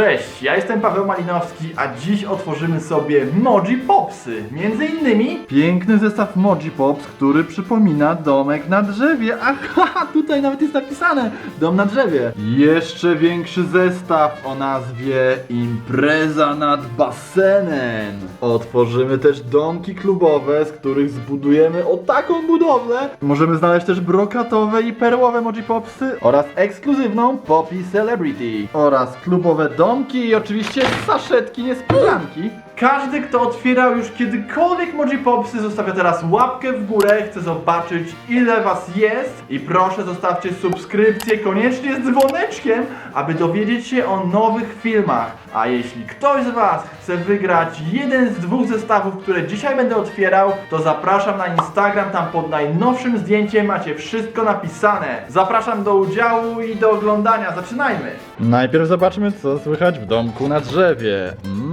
Cześć, ja jestem Paweł Malinowski, a dziś otworzymy sobie Moji Popsy. Między innymi piękny zestaw Moji Pops, który przypomina domek na drzewie. Aha, tutaj nawet jest napisane dom na drzewie. Jeszcze większy zestaw o nazwie Impreza nad basenem. Otworzymy też domki klubowe, z których zbudujemy o taką budowlę. Możemy znaleźć też brokatowe i perłowe Moji Popsy oraz ekskluzywną Poppy Celebrity oraz klubowe domki i oczywiście saszetki niespodzianki. Każdy, kto otwierał już kiedykolwiek Moji Popsy, zostawia teraz łapkę w górę. Chcę zobaczyć, ile was jest. I proszę, zostawcie subskrypcję, koniecznie z dzwoneczkiem, aby dowiedzieć się o nowych filmach. A jeśli ktoś z was chce wygrać jeden z dwóch zestawów, które dzisiaj będę otwierał, to zapraszam na Instagram. Tam pod najnowszym zdjęciem macie wszystko napisane. Zapraszam do udziału i do oglądania. Zaczynajmy! Najpierw zobaczmy, co słychać w domku na drzewie. Mmm.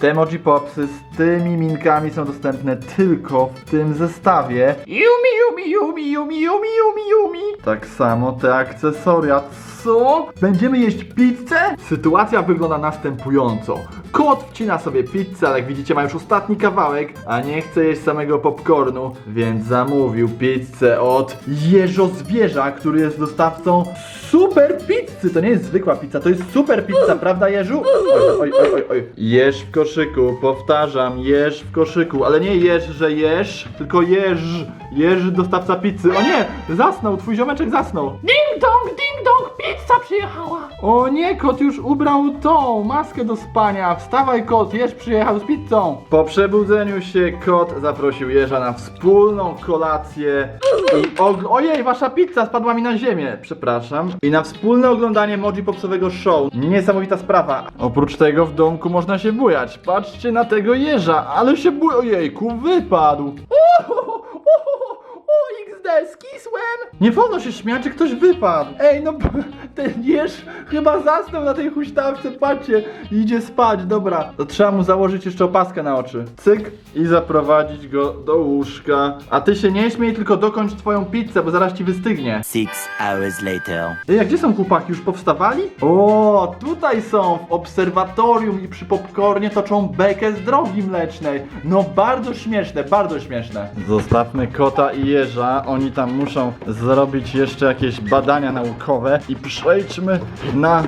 Te Moji Popsy z tymi minkami są dostępne tylko w tym zestawie. Yumi, yumi, yumi, yumi, yumi, yumi, yumi. Tak samo te akcesoria. Co? Będziemy jeść pizzę? Sytuacja wygląda następująco. Kot wcina sobie pizzę, ale jak widzicie ma już ostatni kawałek, a nie chce jeść samego popcornu, więc zamówił pizzę od Jeżo Zwierza, który jest dostawcą super pizzy. To nie jest zwykła pizza, to jest super pizza, prawda Jeżu? Oj, oj, oj, oj. Jesz w koszyku, powtarzam, jesz w koszyku, ale nie jesz, że jesz, tylko jeż, jeż dostawca pizzy. O nie, zasnął, twój ziomeczek zasnął. Ding dong, pizza przyjechała! O nie, kot już ubrał tą maskę do spania. Wstawaj kot, jeż przyjechał z pizzą. Po przebudzeniu się kot zaprosił jeża na wspólną kolację i og- Ojej, wasza pizza spadła mi na ziemię. Przepraszam. I na wspólne oglądanie Moji Popsowego show. Niesamowita sprawa. Oprócz tego w domku można się bujać. Patrzcie na tego jeża, ale się buj... Ojejku, wypadł. O, Skisłem! Nie wolno się śmiać, że ktoś wypadł. Ej, no ten jeż chyba zasnął na tej huśtawce, patrzcie, idzie spać, dobra. To trzeba mu założyć jeszcze opaskę na oczy. Cyk i zaprowadzić go do łóżka. A ty się nie śmiej, tylko dokończ twoją pizzę, bo zaraz ci wystygnie. Six hours later. Ej, a gdzie są chłopaki? Już powstawali? O, tutaj są, w obserwatorium i przy popcornie toczą bekę z drogi mlecznej. No bardzo śmieszne, bardzo śmieszne. Zostawmy kota i jeża, oni tam muszą zrobić jeszcze jakieś badania naukowe i przejdźmy na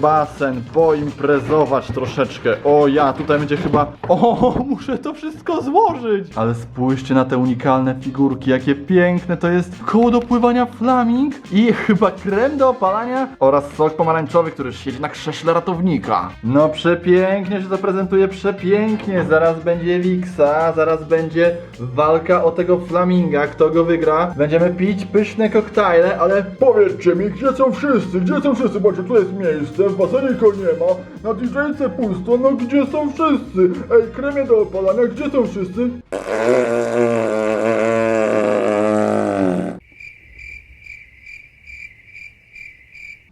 basen, poimprezować troszeczkę. O ja, tutaj będzie chyba... O, muszę to wszystko złożyć! Ale spójrzcie na te unikalne figurki, jakie piękne to jest koło do pływania flaming i chyba krem do opalania oraz sok pomarańczowy, który siedzi na krześle ratownika. No przepięknie się to prezentuje, przepięknie. Zaraz będzie Wiksa, zaraz będzie walka o tego flaminga. Kto go wygra? Będziemy pić pyszne koktajle, ale Powiedzcie mi, gdzie są wszyscy? Gdzie są wszyscy? Bo tu jest miejsce, w basenie go nie ma, na DJ-ce pusto, no gdzie są wszyscy? Ej, kremie do opalania, gdzie są wszyscy?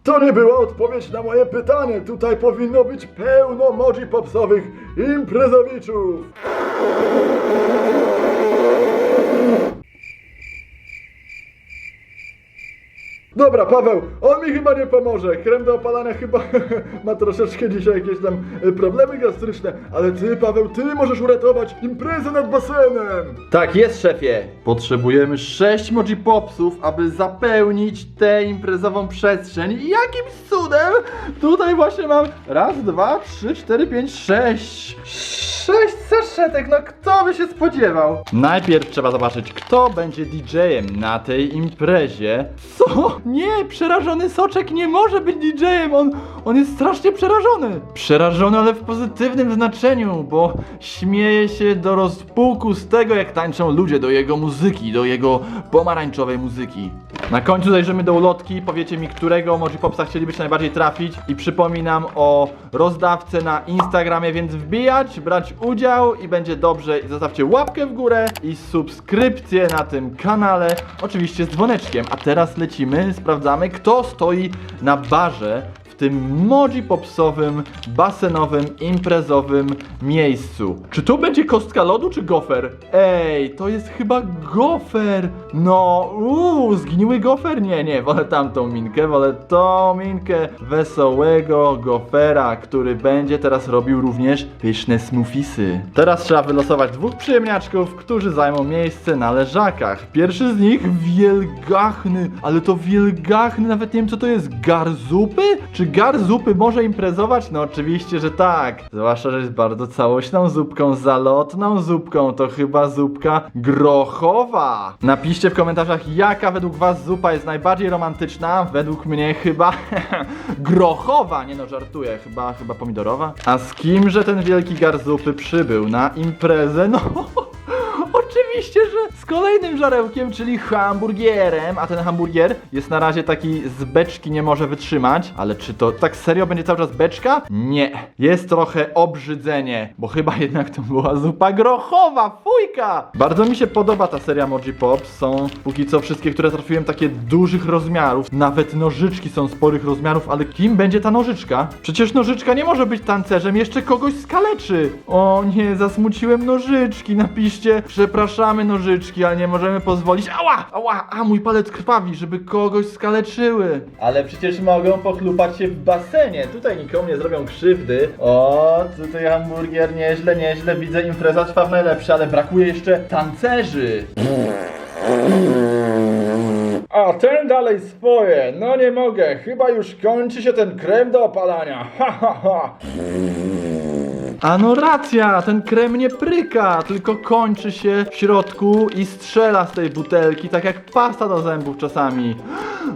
To nie była odpowiedź na moje pytanie. Tutaj powinno być pełno moji popsowych imprezowiczów. Dobra, Paweł, on mi chyba nie pomoże. Krem do opalania chyba ma troszeczkę dzisiaj jakieś tam e, problemy gastryczne, ale ty, Paweł, ty możesz uratować imprezę nad basenem. Tak jest, szefie. Potrzebujemy 6 Moji Popsów, aby zapełnić tę imprezową przestrzeń. I jakimś cudem tutaj właśnie mam raz, dwa, trzy, cztery, pięć, sześć. Sześć saszetek, no kto by się spodziewał? Najpierw trzeba zobaczyć, kto będzie DJ-em na tej imprezie. Co? Nie, przerażony soczek nie może być DJ-em, on, on jest strasznie przerażony. Przerażony, ale w pozytywnym znaczeniu, bo śmieje się do rozpuku z tego, jak tańczą ludzie do jego muzyki, do jego pomarańczowej muzyki. Na końcu zajrzymy do ulotki, powiecie mi, którego Moji Popsa chcielibyście najbardziej trafić i przypominam o rozdawce na Instagramie, więc wbijać, brać udział i będzie dobrze. Zostawcie łapkę w górę i subskrypcję na tym kanale, oczywiście z dzwoneczkiem. A teraz lecimy, sprawdzamy, kto stoi na barze w tym Moji Popsowym, basenowym, imprezowym miejscu. Czy to będzie kostka lodu czy gofer? Ej, to jest chyba gofer. No, uuu, zgniły gofer? Nie, nie, wolę tamtą minkę, wolę tą minkę wesołego gofera, który będzie teraz robił również pyszne smoothiesy. Teraz trzeba wylosować dwóch przyjemniaczków, którzy zajmą miejsce na leżakach. Pierwszy z nich wielgachny, ale to wielgachny, nawet nie wiem co to jest, gar zupy? Czy gar zupy może imprezować? No oczywiście, że tak. Zwłaszcza, że jest bardzo całośną zupką, zalotną zupką, to chyba zupka grochowa. Napiszcie w komentarzach, jaka według was zupa jest najbardziej romantyczna. Według mnie chyba grochowa, nie no żartuję, chyba, chyba pomidorowa. A z kimże ten wielki gar zupy przybył na imprezę? No... Oczywiście, że z kolejnym żarełkiem, czyli hamburgierem, a ten hamburgier jest na razie taki z beczki nie może wytrzymać, ale czy to tak serio będzie cały czas beczka? Nie. Jest trochę obrzydzenie, bo chyba jednak to była zupa grochowa, fujka! Bardzo mi się podoba ta seria Moji Pops, są póki co wszystkie, które trafiłem takie dużych rozmiarów, nawet nożyczki są sporych rozmiarów, ale kim będzie ta nożyczka? Przecież nożyczka nie może być tancerzem, jeszcze kogoś skaleczy! O nie, zasmuciłem nożyczki, napiszcie, przepraszamy nożyczki, ale nie możemy pozwolić, ała, ała, a mój palec krwawi, żeby kogoś skaleczyły. Ale przecież mogą pochlupać się w basenie, tutaj nikomu nie zrobią krzywdy. O, tutaj hamburgier, nieźle, nieźle, widzę impreza trwa w najlepsze, ale brakuje jeszcze tancerzy. A ten dalej swoje, no nie mogę, chyba już kończy się ten krem do opalania, ha ha ha. A no racja, ten krem nie pryka, tylko kończy się w środku i strzela z tej butelki, tak jak pasta do zębów czasami.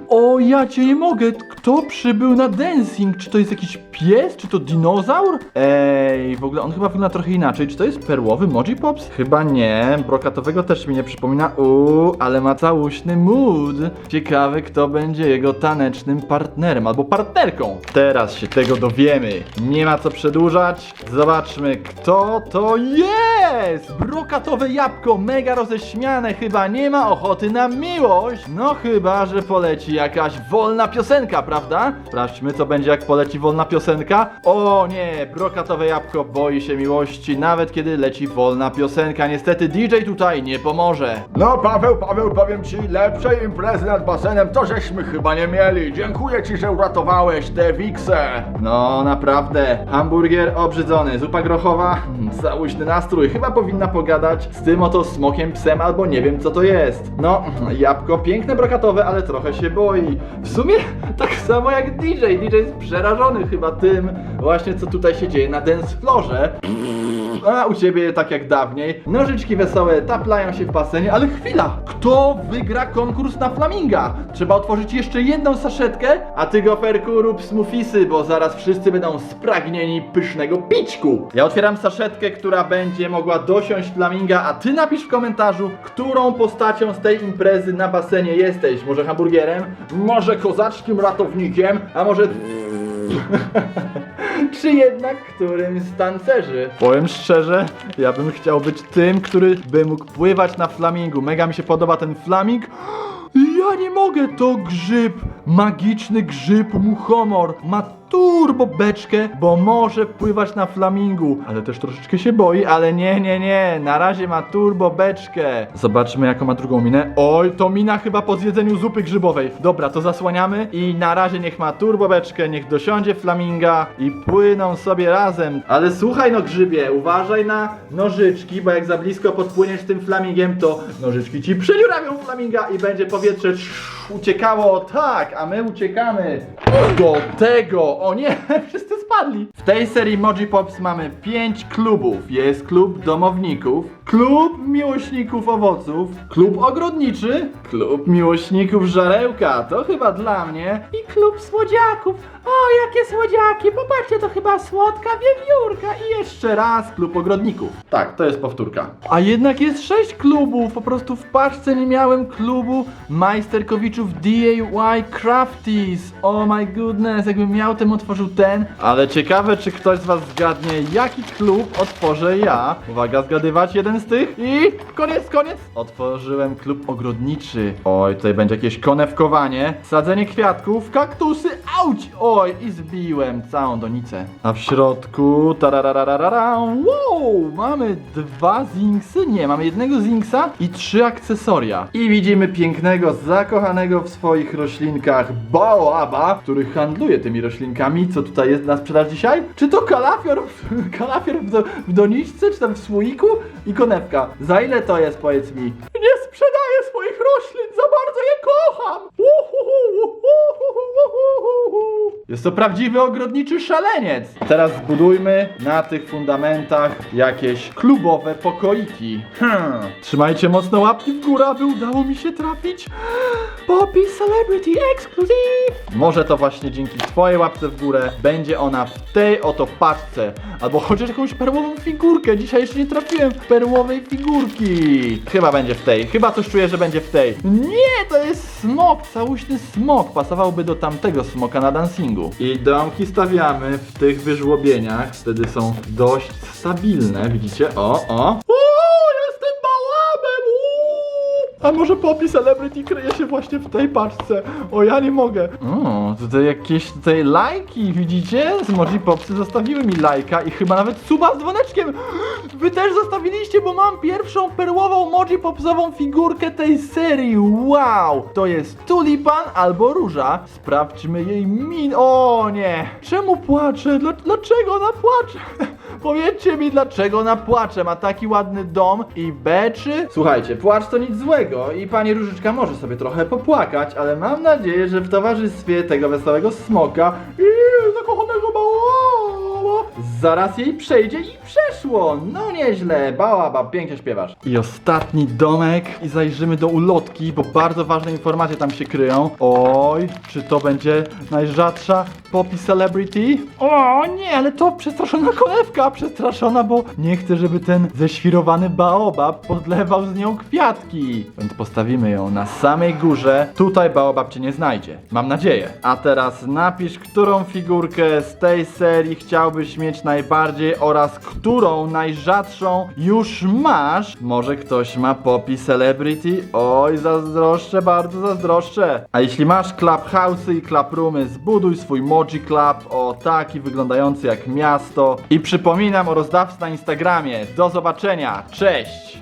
O, ja cię nie mogę, kto przybył na dancing? Czy to jest jakiś pies? Czy to dinozaur? Ej, w ogóle on chyba wygląda trochę inaczej. Czy to jest perłowy Moji Pops? Chyba nie, brokatowego też mi nie przypomina. Uuu, ale ma całuśny mood. Ciekawe, kto będzie jego tanecznym partnerem albo partnerką. Teraz się tego dowiemy. Nie ma co przedłużać. Zobaczmy, kto to jest! Brokatowe jabłko, mega roześmiane, chyba nie ma ochoty na miłość. No chyba, że poleci jakaś wolna piosenka, prawda? Sprawdźmy, co będzie, jak poleci wolna piosenka. O nie, brokatowe jabłko boi się miłości, nawet kiedy leci wolna piosenka. Niestety DJ tutaj nie pomoże. No Paweł, Paweł, powiem ci, lepszej imprezy nad basenem to żeśmy chyba nie mieli. Dziękuję ci, że uratowałeś tę wiksę. No, naprawdę. Hamburgier obrzydzony, zupa grochowa, mm, załuśny nastrój. Chyba powinna pogadać z tym oto smokiem psem, albo nie wiem co to jest. No, jabłko piękne, brokatowe, ale trochę się boi. W sumie tak samo jak DJ. DJ jest przerażony chyba tym właśnie, co tutaj się dzieje na dance floorze. A u ciebie tak jak dawniej. Nożyczki wesołe taplają się w basenie, ale chwila! Kto wygra konkurs na flaminga? Trzeba otworzyć jeszcze jedną saszetkę, a ty goferku rób smoothiesy, bo zaraz wszyscy będą spragnieni pysznego pićku. Ja otwieram saszetkę, która będzie mogła dosiąść flaminga, a ty napisz w komentarzu, którą postacią z tej imprezy na basenie jesteś. Może hamburgerem? Może kozaczkim ratownikiem? A może... Czy jednak którymś z tancerzy? Powiem szczerze, ja bym chciał być tym, który by mógł pływać na flamingu. Mega mi się podoba ten flaming. Ja nie mogę, to grzyb, magiczny grzyb muchomor. Ma turbo beczkę, bo może pływać na flamingu. Ale też troszeczkę się boi, ale nie, nie, nie. Na razie ma turbo beczkę. Zobaczmy jaką ma drugą minę. Oj, to mina chyba po zjedzeniu zupy grzybowej. Dobra, to zasłaniamy i na razie niech ma turbo beczkę, niech dosiądzie flaminga i płyną sobie razem. Ale słuchaj no grzybie, uważaj na nożyczki, bo jak za blisko podpłyniesz tym flamingiem, to nożyczki ci przedziurawią flaminga i będzie powietrze uciekało tak, a my uciekamy do tego. O nie, wszyscy spadli. W tej serii Moji Pops mamy 5 klubów. Jest klub domowników, klub miłośników owoców, klub ogrodniczy, klub miłośników żarełka, to chyba dla mnie. I klub słodziaków. O, jakie słodziaki. Popatrzcie, to chyba słodka wiewiórka. I Jeszcze raz klub ogrodników. Tak, to jest powtórka. A jednak jest sześć klubów. Po prostu w paczce nie miałem klubu majsterkowiczów DIY Crafties. Oh my goodness, jakbym miał, tym otworzył ten. Ale ciekawe, czy ktoś z was zgadnie, jaki klub otworzę ja. Uwaga, zgadywać. Jeden z tych i koniec, koniec. Otworzyłem klub ogrodniczy. Oj, tutaj będzie jakieś konewkowanie, sadzenie kwiatków, kaktusy, auć! Oj, i zbiłem całą donicę. A w środku, tararararara, wow, mamy dwa zinksy, nie, mamy jednego zinksa i trzy akcesoria. I widzimy pięknego, zakochanego w swoich roślinkach Baoaba, który handluje tymi roślinkami. Co tutaj jest na sprzedaż dzisiaj? Czy to kalafior, kalafior w, do, w doniczce, czy tam w słoiku i konewka? Za ile to jest, powiedz mi? Nie sprzedaję swoich roślin, za bardzo je kocham! Jest to prawdziwy ogrodniczy szaleniec. Teraz zbudujmy na tych fundamentach jakieś klubowe pokoiki. Hmm. Trzymajcie mocno łapki w górę, aby udało mi się trafić. Poppy Celebrity Exclusive! Może to właśnie dzięki twojej łapce w górę będzie ona w tej oto paczce. Albo chociaż jakąś perłową figurkę. Dzisiaj jeszcze nie trafiłem w perłowej figurki. Chyba będzie w tej. Chyba coś czuję, że będzie w tej. Nie, to jest smok, całuśny smok. Pasowałby do tamtego smoka na dancingu. I domki stawiamy w tych wyżłobieniach. Wtedy są dość stabilne. Widzicie? O, o. O, jestem bałabem! Uuu. A może Poppy Celebrity kryje się właśnie w tej paczce? O, ja nie mogę. O, tutaj jakieś tutaj lajki, widzicie? Z Moji Popsy zostawiły mi lajka i chyba nawet suba z dzwoneczkiem. Wy też zostawiliście, bo mam pierwszą perłową Moji Popsową figurkę tej serii. Wow! To jest tulipan albo róża. Sprawdźmy jej min. O nie! Czemu płacze? Dla, dlaczego ona płacze? Powiedzcie mi, dlaczego ona płacze? Ma taki ładny dom i beczy? Słuchajcie, płacz to nic złego i pani Różyczka może sobie trochę popłakać, ale mam nadzieję, że w towarzystwie tego wesołego smoka i zakochanego zaraz jej przejdzie i przeszło. No nieźle, bałaba, pięknie śpiewasz. I ostatni domek i zajrzymy do ulotki, bo bardzo ważne informacje tam się kryją. Oj, czy to będzie najrzadsza Poppy Celebrity? O nie, ale to przestraszona konewka, przestraszona, bo nie chcę, żeby ten ześwirowany baobab podlewał z nią kwiatki. Więc postawimy ją na samej górze. Tutaj baobab cię nie znajdzie. Mam nadzieję. A teraz napisz, którą figurkę z tej serii chciałbyś mieć najbardziej oraz którą najrzadszą już masz. Może ktoś ma Poppy Celebrity? Oj, zazdroszczę, bardzo zazdroszczę. A jeśli masz clubhouse'y i clubroomy, zbuduj swój Moji Club, o taki wyglądający jak miasto. I przypominam o rozdawcy na Instagramie. Do zobaczenia, cześć!